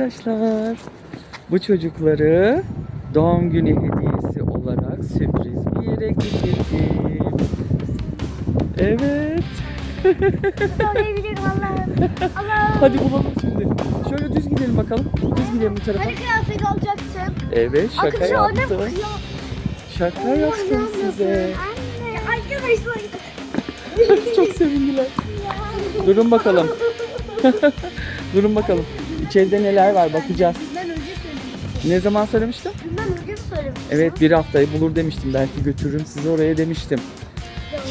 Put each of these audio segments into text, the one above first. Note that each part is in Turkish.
Arkadaşlar bu çocukları doğum günü hediyesi olarak sürpriz bir yere getirdim. Evet. Söyleyebilirim Allah'ım. Allah'ım. Hadi bulalım şimdi. Şöyle düz gidelim bakalım. Düz gidelim bu tarafa. Hani kıyafet alacaksın? Evet şaka annem yaptım. Şaka yaptım size. Anne. Arkadaşlar. Çok sevindiler. Durun bakalım. Durun bakalım. İçeride neler var bakacağız. Ben önce söylemiştim. Ne zaman söylemiştim? Ben önce söylemiştim. Evet bir haftayı bulur demiştim. Belki götürürüm sizi oraya demiştim.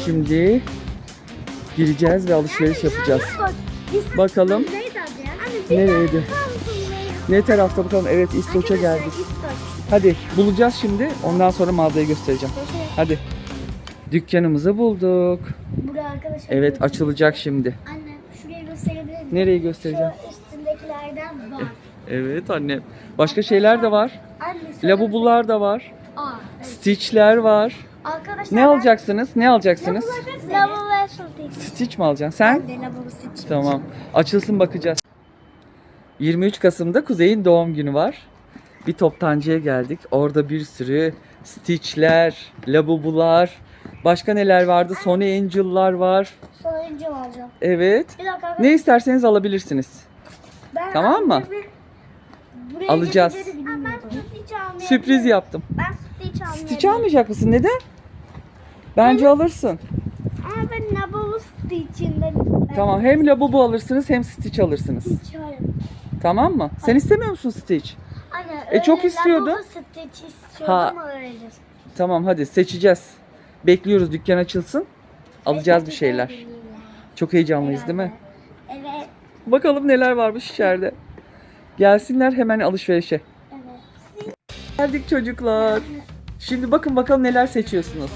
Şimdi gireceğiz ve alışveriş yapacağız. Bakalım? Anne, nereydi? Ne tarafta bakalım. Evet İstoç'a geldik. Hadi bulacağız şimdi. Ondan sonra mağazayı göstereceğim. Hadi. Dükkanımızı bulduk. Buraya arkadaşlar. Evet açılacak şimdi. Anne şurayı gösterebilir miyim? Nereyi göstereceğim? Şu üstündekilerden var. Evet annem. Başka şeyler de var. Anne söyle. Labubular da var. Aa, evet. Stitch'ler var. Arkadaşlar Ne alacaksınız? Ne alacaksınız? Lavabo ve Sultan. Stitch mi alacaksın? Sen? Ben de lavabo seçeceğim. Tamam. Açılsın bakacağız. 23 Kasım'da Kuzey'in doğum günü var. Bir toptancıya geldik. Orada bir sürü Stitch'ler, Labubular, başka neler vardı? Sony Angel'lar var. Sonuncu alacağım. Evet. Bir dakika. Ne isterseniz alabilirsiniz. Ben Tamam mı? Buraya Alacağız. bilmiyordum. Ben almayabilirim. Sürpriz yaptım. Ben Stitch almayabilirim. Stitch almayacak mısın? Neden? Bence alırsın. Ama ben lavabo Stitch'inden isterim. Tamam. Hem Labubu alırsınız hem Stitch alırsınız. Stitch hayır. Tamam mı? Sen istemiyor musun Stitch? Anne, E, çok öyle istiyordu. Stitch istiyordum Ha. ama. Tamam hadi seçeceğiz. Bekliyoruz dükkan açılsın. Alacağız bir şeyler. Çok heyecanlıyız değil mi? Bakalım neler varmış içeride. Gelsinler hemen alışverişe. Evet. Geldik çocuklar. Şimdi bakın bakalım neler seçiyorsunuz.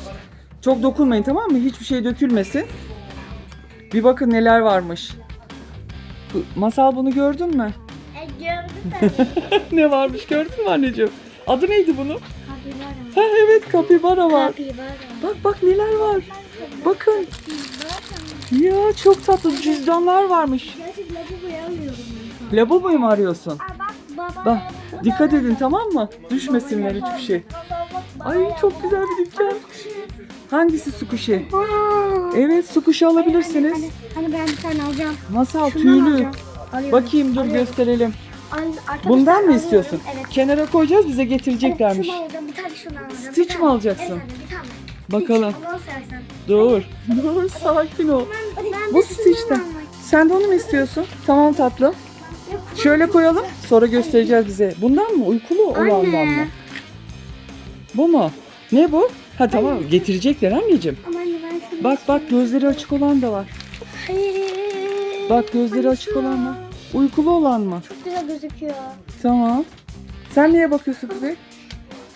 Çok dokunmayın tamam mı? Hiçbir şey dökülmesin. Bir bakın neler varmış. Masal bunu gördün mü? E, gördüm tabii. ne varmış gördün mü anneciğim? Adı neydi bunun? Kapibara. Ha evet kapibara var. Kapibara. Bak bak neler var. Bakın. Ya çok tatlı cüzdanlar varmış. Gerçi lavaboyu alıyorum ben. Mu arıyorsun? Aa bak baba. Bak dikkat edin tamam mı? Düşmesinler hiçbir şey. Ay çok güzel bir dükkan. Hangisi su kuşu? Evet su kuşu alabilirsiniz. Hani, hani ben bir tane alacağım. Masal Şundan tüylü. alacağım. Alıyorum. Bakayım dur Alıyorum. gösterelim. Arkadaşlar Bundan mı istiyorsun? Evet. Kenara koyacağız bize getireceklermiş. Şunu alacağım, bir tane şunu alacağım. Stitch mi alacaksın? Evet anne, bir tane. Bakalım. Dur. Dur sakin ol. Ben, ben Bu Stitch'ten. almak Sen de onu mu istiyorsun? Tamam tatlım. Şöyle koyalım. Sonra göstereceğiz bize. Bundan mı? Uykulu olandan Anne. mı? Bu mu? Ne bu? Ha tamam getirecekler anneciğim. Ama anne ben şunu Bak bak gözleri açık olan da var. Hayır. Bak gözleri açık olan var. Uykulu olan mı? Çok güzel gözüküyor. Tamam. Sen neye bakıyorsun Kuzey?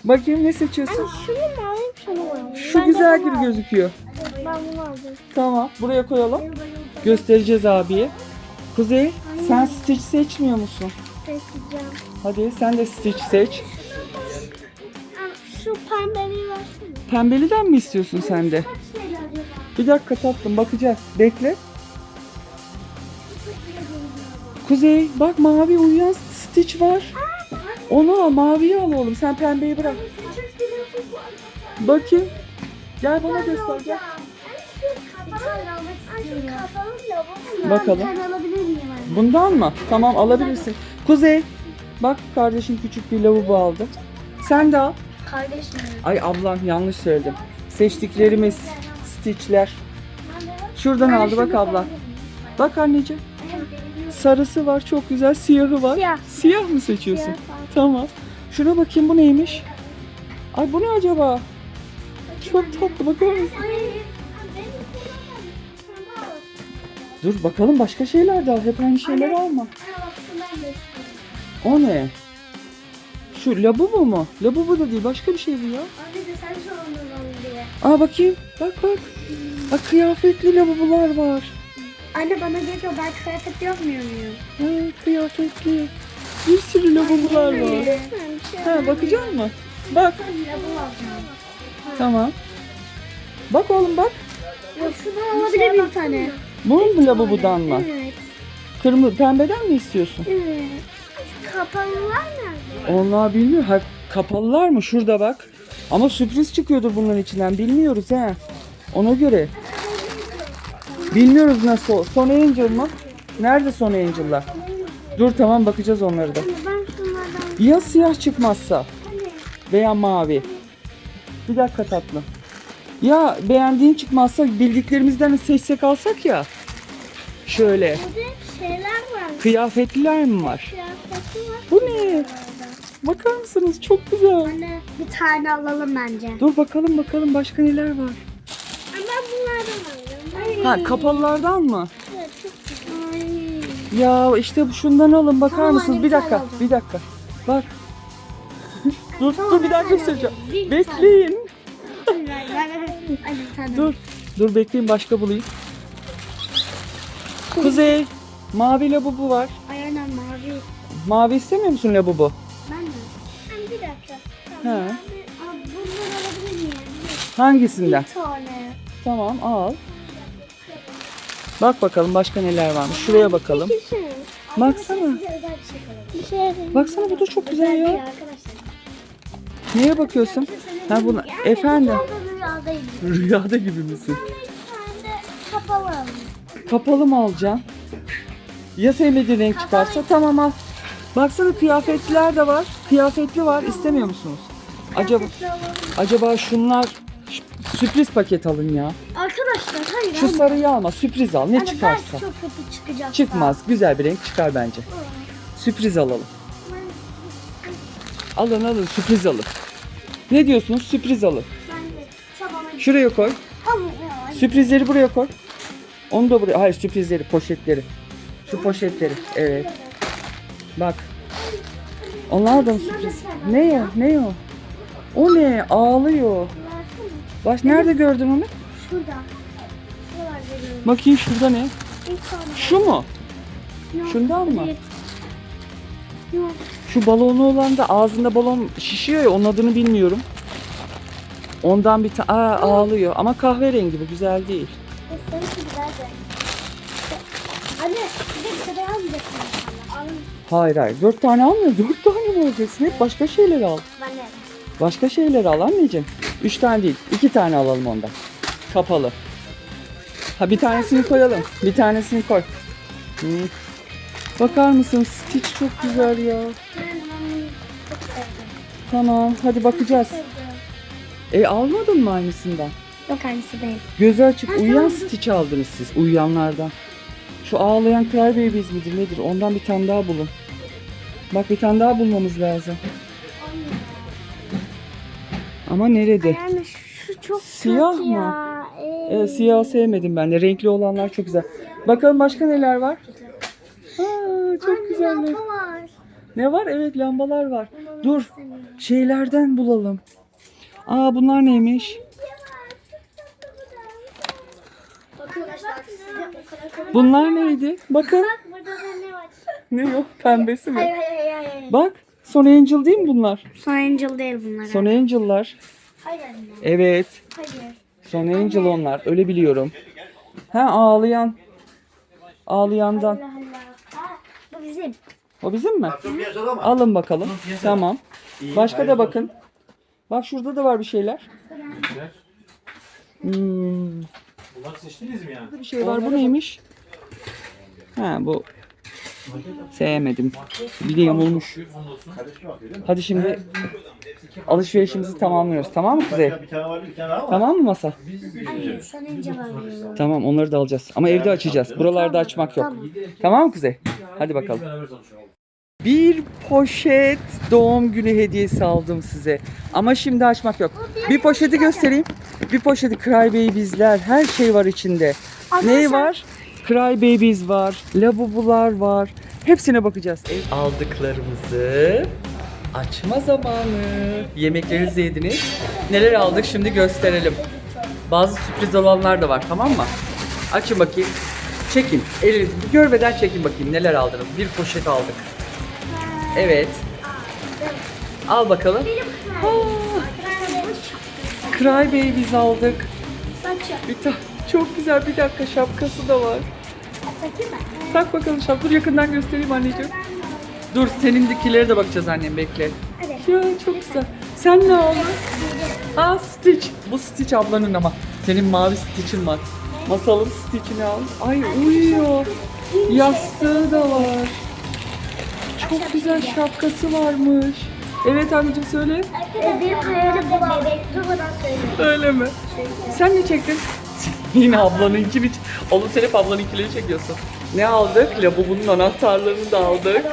Bakayım ne seçiyorsun? Anne şunu mu alayım şunu mu alayım? Şu Ben güzel gibi gözüküyor. Ben bunu aldım. Tamam. Buraya koyalım. Göstereceğiz abiye. Kuzey sen Stitch seçmiyor musun? Seçeceğim. Hadi sen de Stitch seç. Aa, Şu pembeliği versene. Pembeliden mi istiyorsun sen de? Bir dakika tatlım bakacağız. Bekle. Kuzey bak mavi uyuyan Stitch var. Onu al maviyi al oğlum. Sen pembeyi bırak. Bakayım. Gel bana göster gel. Bakalım. Bundan mı? Tamam alabilirsin. Kuzey. Bak kardeşin küçük bir lavabo aldı. Sen de al. Kardeşim. Ay ablam yanlış söyledim. Seçtiklerimiz Stitch'ler. Şuradan aldı bak abla. Bak anneciğim. Sarısı var çok güzel. Siyahı var. Siyah. Siyah mı seçiyorsun? Siyah. Tamam. Şuna bakayım bu neymiş? Ay bu ne acaba? Çok tatlı bakar mısın? Dur bakalım başka şeyler de al. Hep aynı şeyler alma. O ne? Şu labubu mu? Labubu da değil başka bir şey bu ya. Anne de sen sorumluluğun diye. Aa bakayım. Bak bak. Bak kıyafetli labubular var. Anne bana diyor ki ben kıyafet yapmıyor muyum? Ha, kıyafetli. Bir sürü labubular var. Ha bakacak mı? Bak. Tamam. Bak oğlum bak. Ya şunu alabilir miyim bir tane? Bu mu labubudan mı? Evet. Kırmızı pembeden mi istiyorsun? Evet. Kapalılar nerede? Onlar bilmiyor. Ha, kapalılar mı? Şurada bak. Ama sürpriz çıkıyordur bunların içinden. Bilmiyoruz ha. Ona göre. Bilmiyoruz nasıl. Son Angel mı? Nerede Son Angel'lar? Dur tamam bakacağız onları da. Anne ben şunlardan Ya siyah çıkmazsa? Veya mavi. Bir dakika tatlım. Ya beğendiğin çıkmazsa bildiklerimizden seçsek alsak ya. Şöyle. şeyler var. Kıyafetliler mi var? Kıyafeti var. Bu ne? Bakar mısınız? Çok güzel. Anne bir tane alalım bence. Dur bakalım bakalım başka neler var. Ama bunlardan alalım. Ha kapalılardan mı? Ya işte şundan alın bakar Tamam, mısınız? anne, Bir bir tane dakika alacağım. bir dakika. Bak. dur Tamam, dur bir bir alayım, bir Bekleyin. Bir. Dur. Dur bekleyin başka bulayım. Kuzey. Mavi labubu var. Ay annem mavi. Mavi istemiyor musun labubu? Ben de. Anne bir dakika. He. Tamam. Abi, abi bunları alabilir miyim? Hangisinden? Bir tane. Tamam al. Bak bakalım başka neler varmış. Şuraya bakalım. Çekilsene. Baksana. Şey şey. Baksana bu da çok güzel ya. şey. Neye bakıyorsun? Ha buna. Efendim. Rüyada gibi misin? Kapalı. Kapalı mı alacaksın? Ya sevmediğin renk çıkarsa tamam al. Baksana kıyafetliler de var. Kıyafetli var. İstemiyor musunuz? Acaba acaba şunlar sürpriz paket alın ya. Arkadaşlar hayır. Şu anne. sarıyı alma. Sürpriz al. Ne Hani çıkarsa. belki çok kötü çıkacak. Çıkmaz. Güzel bir renk çıkar bence. Sürpriz alalım. Alın alın sürpriz alın. Ne diyorsunuz? Sürpriz alın. Ben de sabahına Şuraya koy. Ya. Sürprizleri buraya koy. Onu da buraya. Hayır sürprizleri, poşetleri. Şu poşetleri. Evet. Bak. Onlar da mı sürpriz? Ne o? Ne o? O ne? Ağlıyor. Baş nerede gördün onu? Şurada. Bakayım şurada ne? Bir tane. Şu mu? Yok, şundan mı? değil. Yok. Şu balonu olan da ağzında balon şişiyor ya onun adını bilmiyorum. Ondan bir tane ağlıyor ama kahverengi bu güzel değil. E, Sarısı güzel de. Anne bir. Hayır hayır dört tane almıyor. Dört tane mi alacaksın? Hep başka şeyler al. Başka şeyler al anneciğim. Üç tane değil. iki tane alalım ondan. Kapalı. Ha bir tanesini koyalım. Bir tanesini koy. Hı. Bakar mısın? Stitch çok güzel ya. Tamam hadi bakacağız. E almadın mı aynısından? Yok aynısı değil. Gözü açık Ha, uyuyan tamam. Stitch aldınız siz. Uyuyanlardan. Şu ağlayan Crybabies midir nedir? Ondan bir tane daha bulun. Bak bir tane daha bulmamız lazım. Ama nerede? Yani şu çok Siyah mı? ya. Evet, siyah sevmedim ben de. Renkli olanlar çok güzel. Bakalım başka neler var? Aa, çok lampa var. Ne var? Evet lambalar var. Dur. Şeylerden bulalım. Aa bunlar neymiş? Bunlar neydi? Bakın. Bak burada da ne var? Ne o? Pembesi Hayır mi? hayır hayır. hayır. Bak. Son Angel değil mi bunlar? Son Angel değil bunlar. Son Angel'lar. Hayır anne. Evet. Hayır. Son Angel onlar. Öyle biliyorum. Ha ağlayan. Ağlayandan. Allah Allah. Ha, bu bizim. O bizim mi? Çok piyasada mı? Alın bakalım. Tamam. Başka da bakın. Bak şurada da var bir şeyler. Hmm, Bunları seçtiniz mi yani? bir şey var. Bu neymiş? Ha bu. Sevmedim. Bir de yamulmuş. Hadi şimdi alışverişimizi tamamlıyoruz. Tamam mı Kuzey? Bir tane var bir tane daha var. Tamam mı masa? Hayır. Tamam onları da alacağız. Ama evde açacağız. Buralarda açmak yok. Tamam. Mı Kuzey? Hadi bakalım. Bir poşet doğum günü hediyesi aldım size. Ama şimdi açmak yok. Bir poşeti göstereyim. Bir poşeti Crybabies'ler her şey var içinde. Ne var? Crybabies var, labubular var. Hepsine bakacağız. Aldıklarımızı açma zamanı. Yemeklerinizi yediniz. Neler aldık şimdi gösterelim. Bazı sürpriz olanlar da var tamam mı? Açın bakayım. Çekin. Elinizi görmeden çekin bakayım neler aldınız. Bir poşet aldık. Evet. Al bakalım. Cry Babies aldık. Bir ta- çok güzel bir dakika şapkası da var. Takayım mı? Tak bakalım şapkayı yakından göstereyim anneciğim. Dur senindikilere de bakacağız annem bekle. Hadi. Ya çok güzel. Sen ne aldın? Aa Stitch. Bu Stitch ablanın ama. Senin mavi Stitch'in var. Masalın Stitch'ini al. Ay uyuyor. Yastığı da var. Çok güzel şapkası varmış. Evet anneciğim söyle. Benim hayalim bebek. Durmadan söyle. Öyle mi? Sen ne çektin? Yine ablanınkini. Oğlum sen hep ablanınkileri çekiyorsun. Ne aldık? Labubu'nun anahtarlarını da aldık.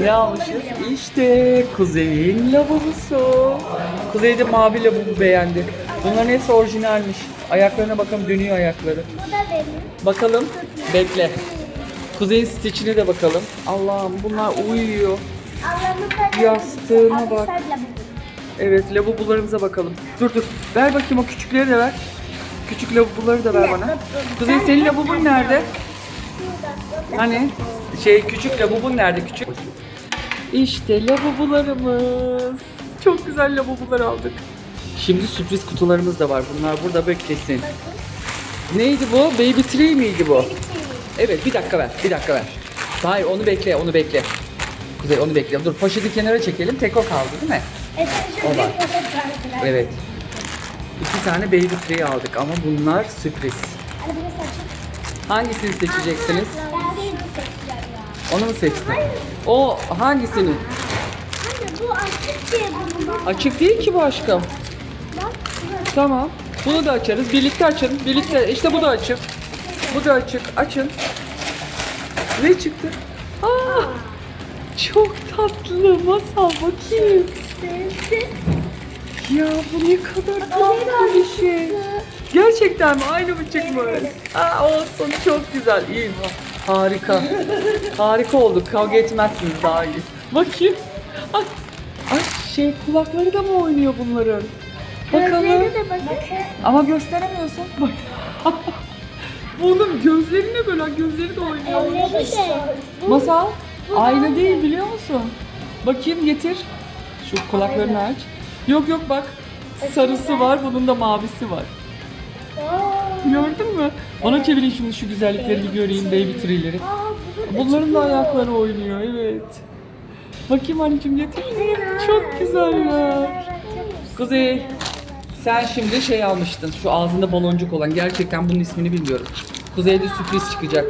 Ne almışız? İşte Kuzey'in lavabosu. Kuzey de mavi lavabo beğendi. Bunların hepsi orijinalmiş. Ayaklarına bakalım dönüyor ayakları. Bu da benim. Bakalım. Bekle. Kuzey'in stitch'ine de bakalım. Allah'ım bunlar uyuyor. Yastığına bak. Evet lavabolarımıza bakalım. Dur dur. Ver bakayım o küçükleri de ver. Küçük lavaboları da ver bana. Kuzey senin lavabon nerede? Hani şey küçük lavabon nerede küçük? İşte lavabolarımız. Çok güzel lavabolar aldık. Şimdi sürpriz kutularımız da var. Bunlar burada beklesin. Neydi bu? Baby tree miydi bu? Evet bir dakika ver. Bir dakika ver. Hayır onu bekle onu bekle. Kuzey onu bekle. Dur poşeti kenara çekelim. Tek o kaldı değil mi? O var. Evet. İki tane baby tree aldık ama bunlar sürpriz. Hangisini seçeceksiniz? Ben de bunu seçeceğim ya. Onu mu seçtin? O hangisini? Bu açık diye bunu. Açık değil ki bu aşkım. Tamam. Bunu da açarız. Birlikte açalım. Birlikte. İşte bu da açık. Bu da açık. Açın. Ne çıktı? Aa, çok tatlı. Masal bakayım. Ya bu ne kadar tatlı bir şey. Gerçekten mi? Aynı mı çıkmış? Aa, olsun çok güzel. İyi. Harika. Harika olduk. Kavga etmezsiniz daha iyi. Bakayım. Ay, ay şey kulakları da mı oynuyor bunların? Bakalım. Gözlerine. Ama gösteremiyorsun. Bak. Bunun gözleri ne böyle? Gözleri de oynuyor. De. Masal aynı değil biliyor musun? Bakayım getir. Şu kulaklarını aç. Yok yok bak. Sarısı var, bunun da mavisi var. Gördün mü? Bana çevirin şimdi şu güzellikleri bir göreyim baby tree'leri. Bunların da ayakları oynuyor evet. Bakayım anneciğim getir. Çok güzeller. Kuzey sen şimdi şey almıştın şu ağzında baloncuk olan gerçekten bunun ismini bilmiyorum. Kuzey'de sürpriz çıkacak.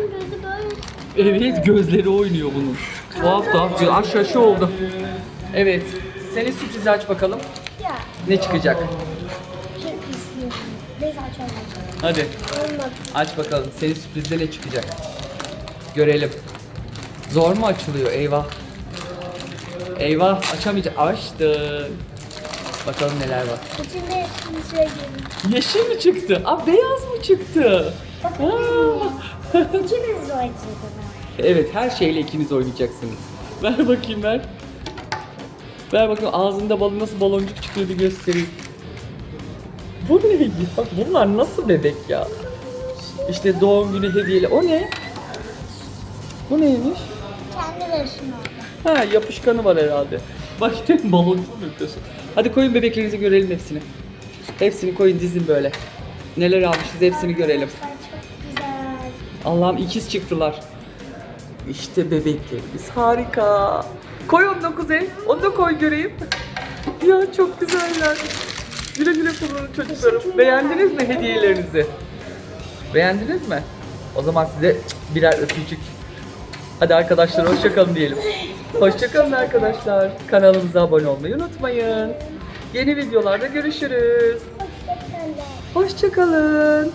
Evet gözleri oynuyor bunun. Tuhaf tuhaf diyor. Aş şaşı oldu. Evet. Senin sürprizi aç bakalım. Ne çıkacak? Neyse açalım. Hadi Olmadı. aç bakalım. Senin sürprizde ne çıkacak? Görelim. Zor mu açılıyor? Eyvah. Eyvah açamayacak. Açtın. Bakalım neler var. İçinde şimdi söyleyeyim. Yeşil mi çıktı? Aa beyaz mı çıktı? Aa. İkimiz de oynayacağız ama. Evet her şeyle ikiniz oynayacaksınız. Ver bakayım ver. Ver bakayım ağzında balon nasıl baloncuk çıkıyor bir göstereyim. Bu ne ya? Bunlar nasıl bebek ya? İşte doğum günü hediyeli. O ne? Bu neymiş? Kendi versiyonu oldu. Ha yapışkanı var herhalde. Bak baloncuk mu yapıyorsun? Hadi koyun bebeklerinizi görelim hepsini. Hepsini koyun dizin böyle. Neler almışız hepsini görelim. Ay, Çok güzel. Allah'ım ikiz çıktılar. İşte bebeklerimiz harika. Koy onu da Kuzey. Onu da koy göreyim. Ya çok güzeller. Güle güle kullanın çocuklarım. Beğendiniz mi hediyelerinizi? Beğendiniz mi? O zaman size birer öpücük. Hadi arkadaşlar hoşçakalın diyelim. Hoşçakalın arkadaşlar. Kanalımıza abone olmayı unutmayın. Yeni videolarda görüşürüz. Hoşçakalın. Hoşçakalın.